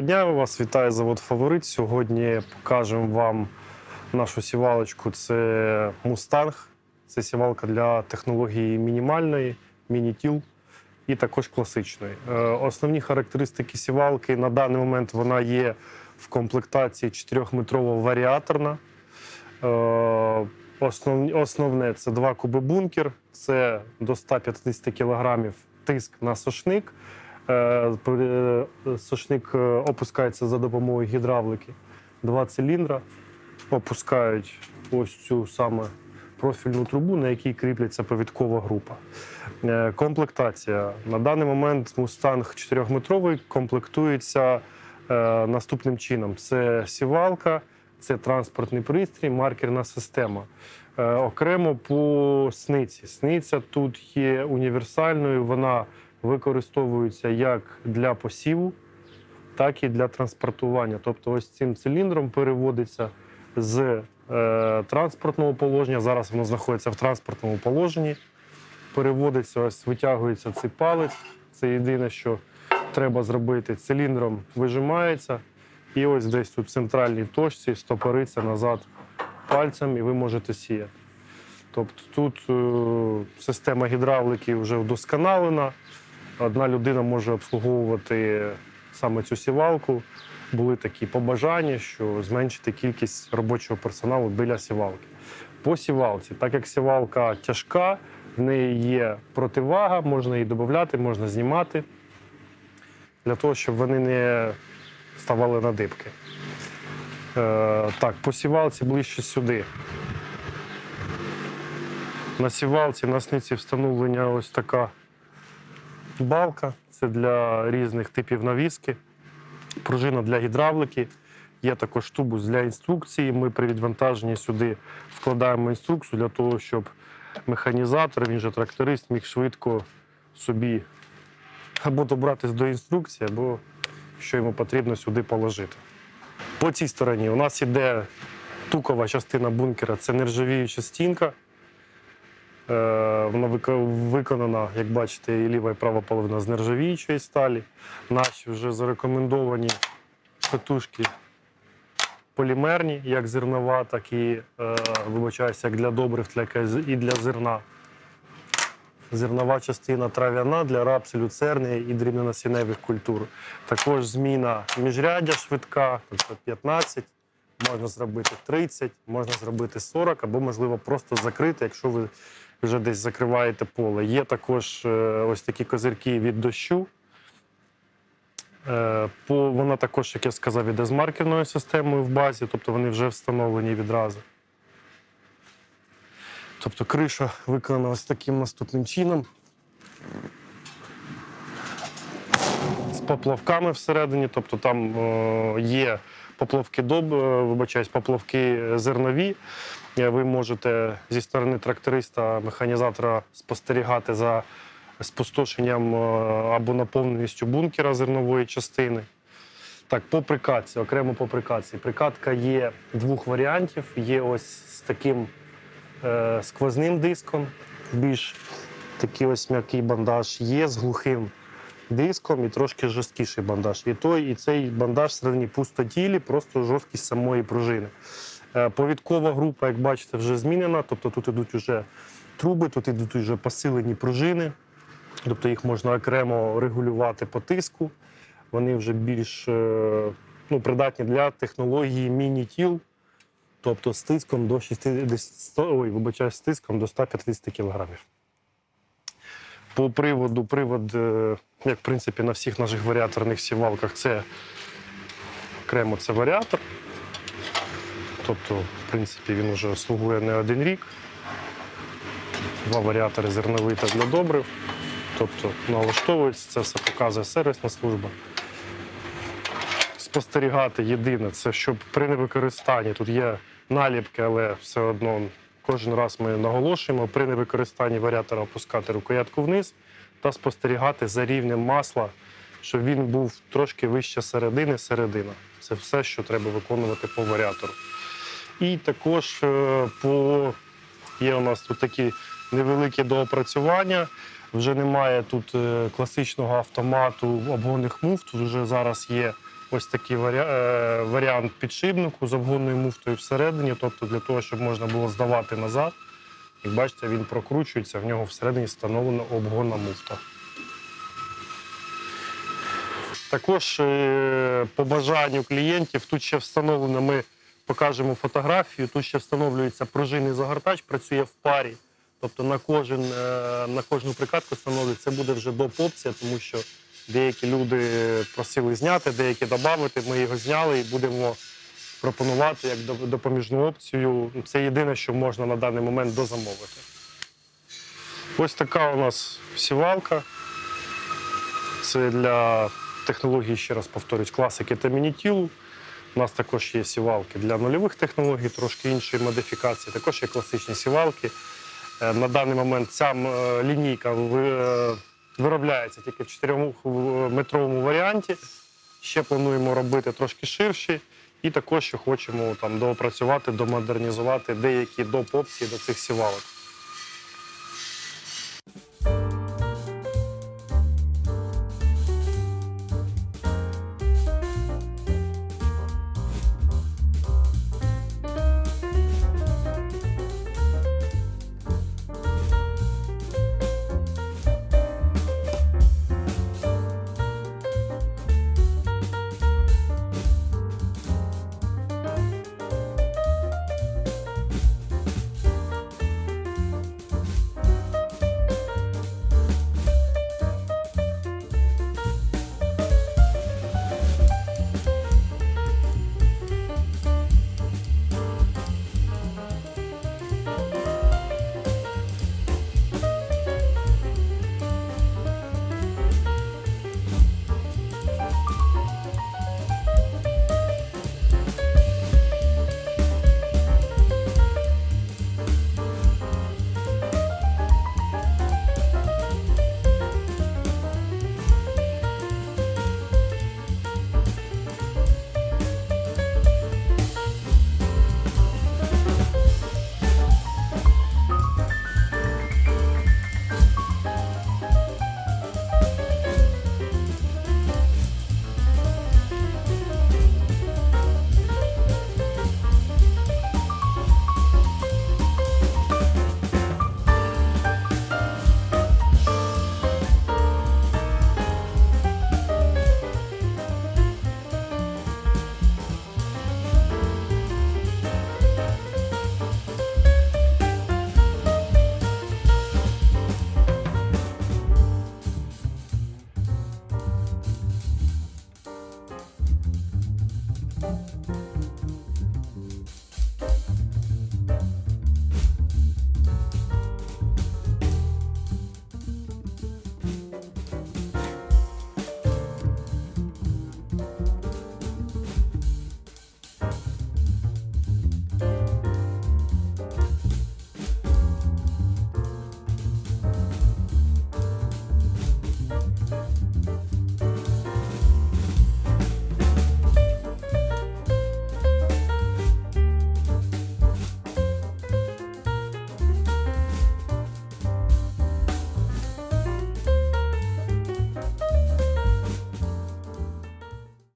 Доброго дня, вас вітає завод Фаворит. Сьогодні покажемо вам нашу сівалочку. Це Мустанг. Це сівалка для технології мінімальної, міні-тіл і також класичної. Е, Основні характеристики сівалки на даний момент вона є в комплектації 4-метрова варіаторна. Е, основне це два куби бункер, це до 150 кг тиск на сошник. Е, е, Сошник е, опускається за допомогою гідравлики. Два циліндра опускають ось цю саме профільну трубу, на якій кріпляться повідкова група. Комплектація. На даний момент Мустанг 4-метровий комплектується наступним чином: це сівалка, це транспортний пристрій, маркерна система. Окремо по сниці. Сниця тут є універсальною, вона використовується як для посіву, так і для транспортування. Тобто, ось цим циліндром переводиться з е, транспортного положення. Зараз воно знаходиться в транспортному положенні. Переводиться, ось витягується цей палець. Це єдине, що треба зробити. Циліндром вижимається, і ось десь тут в центральній точці стопориться назад пальцем, і ви можете сіяти. Тобто тут е, система гідравлики вже вдосконалена. Одна людина може обслуговувати саме цю сівалку. Були такі побажання, що зменшити кількість робочого персоналу біля сівалки. По сівалці, так як сівалка тяжка, в неї є противага, можна її додати, можна знімати для того, щоб вони не ставали на дибки. Е, так, по сівалці ближче сюди. На сівалці на сниці встановлення ось така балка. Це для різних типів навіски. Пружина для гідравлики. Є також тубус для інструкції. Ми при відвантаженні сюди вкладаємо інструкцію для того, щоб механізатор, він же тракторист, міг швидко собі або добратись до інструкції, або що йому потрібно сюди положити. По цій стороні у нас іде тукова частина бункера, це нержавіюча стінка. Е, Вона виконана, як бачите, і ліва і права половина з нержавіючої сталі. Наші вже зарекомендовані катушки полімерні, як зернова, так і е, вибачаюся, як для добрив, так і для зерна. Зернова частина трав'яна для рапсу, люцерни і дрібнонасінневих культур. Також зміна міжряддя швидка, тобто 15, можна зробити 30, можна зробити 40, або, можливо, просто закрити, якщо ви вже десь закриваєте поле. Є також е, ось такі козирки від дощу. Е, По, вона також, як я сказав, іде з маркерною системою в базі, тобто вони вже встановлені відразу. Тобто криша виконана ось таким наступним чином. З поплавками всередині, тобто там е, є поплавки доб, вибачаюсь, поплавки зернові. Е, Ви можете зі сторони тракториста, механізатора спостерігати за спустошенням е, або наповненістю бункера зернової частини. Так, по прикатці, окремо по прикатці. Прикатка є двох варіантів. Є ось з таким е, сквозним диском, більш такий ось м'який бандаж, є з глухим диском і трошки жорсткіший бандаж. І той, і цей бандаж всередині пустотілі, просто жорсткість самої пружини. Е, Повідкова група, як бачите, вже змінена. Тобто тут ідуть вже труби, тут ідуть вже посилені пружини. Тобто їх можна окремо регулювати по тиску. Вони вже більш е, ну, придатні для технології міні-тіл, тобто з тиском до 60, ой, вибачаю, з тиском до 150 кілограмів. По приводу, привод, е, як в принципі на всіх наших варіаторних сівалках, це окремо це варіатор. Тобто, в принципі, він вже слугує не один рік. Два варіатори зерновий та для добрив. Тобто налаштовується, це все показує сервісна служба. Спостерігати єдине, це щоб при невикористанні тут є наліпки, але все одно кожен раз ми наголошуємо при невикористанні варіатора опускати рукоятку вниз та спостерігати за рівнем масла, щоб він був трошки вище середини, середина. Це все, що треба виконувати по варіатору. І також е, по є у нас тут такі невеликі доопрацювання. Вже немає тут е, класичного автомату обгонних мув. Тут вже зараз є ось такий е, варіант підшипнику з обгонною муфтою всередині, тобто для того, щоб можна було здавати назад. Як бачите, він прокручується, в нього всередині встановлена обгонна муфта. Також по бажанню клієнтів тут ще встановлено, ми покажемо фотографію. Тут ще встановлюється пружинний загортач, працює в парі. Тобто на, кожен, е, на кожну прикатку встановлюється. Це буде вже доп. опція, тому що деякі люди просили зняти, деякі додати. Ми його зняли і будемо пропонувати як допоміжну опцію. Це єдине, що можна на даний момент дозамовити. Ось така у нас сівалка. Це для технологій, ще раз повторюсь, класики та мінітілу. У нас також є сівалки для нульових технологій, трошки іншої модифікації. Також є класичні сівалки. Е, На даний момент ця е, лінійка е, виробляється тільки в 4-метровому варіанті. Ще плануємо робити трошки ширші. І також ще хочемо там доопрацювати, домодернізувати деякі доп. опції до цих сівалок.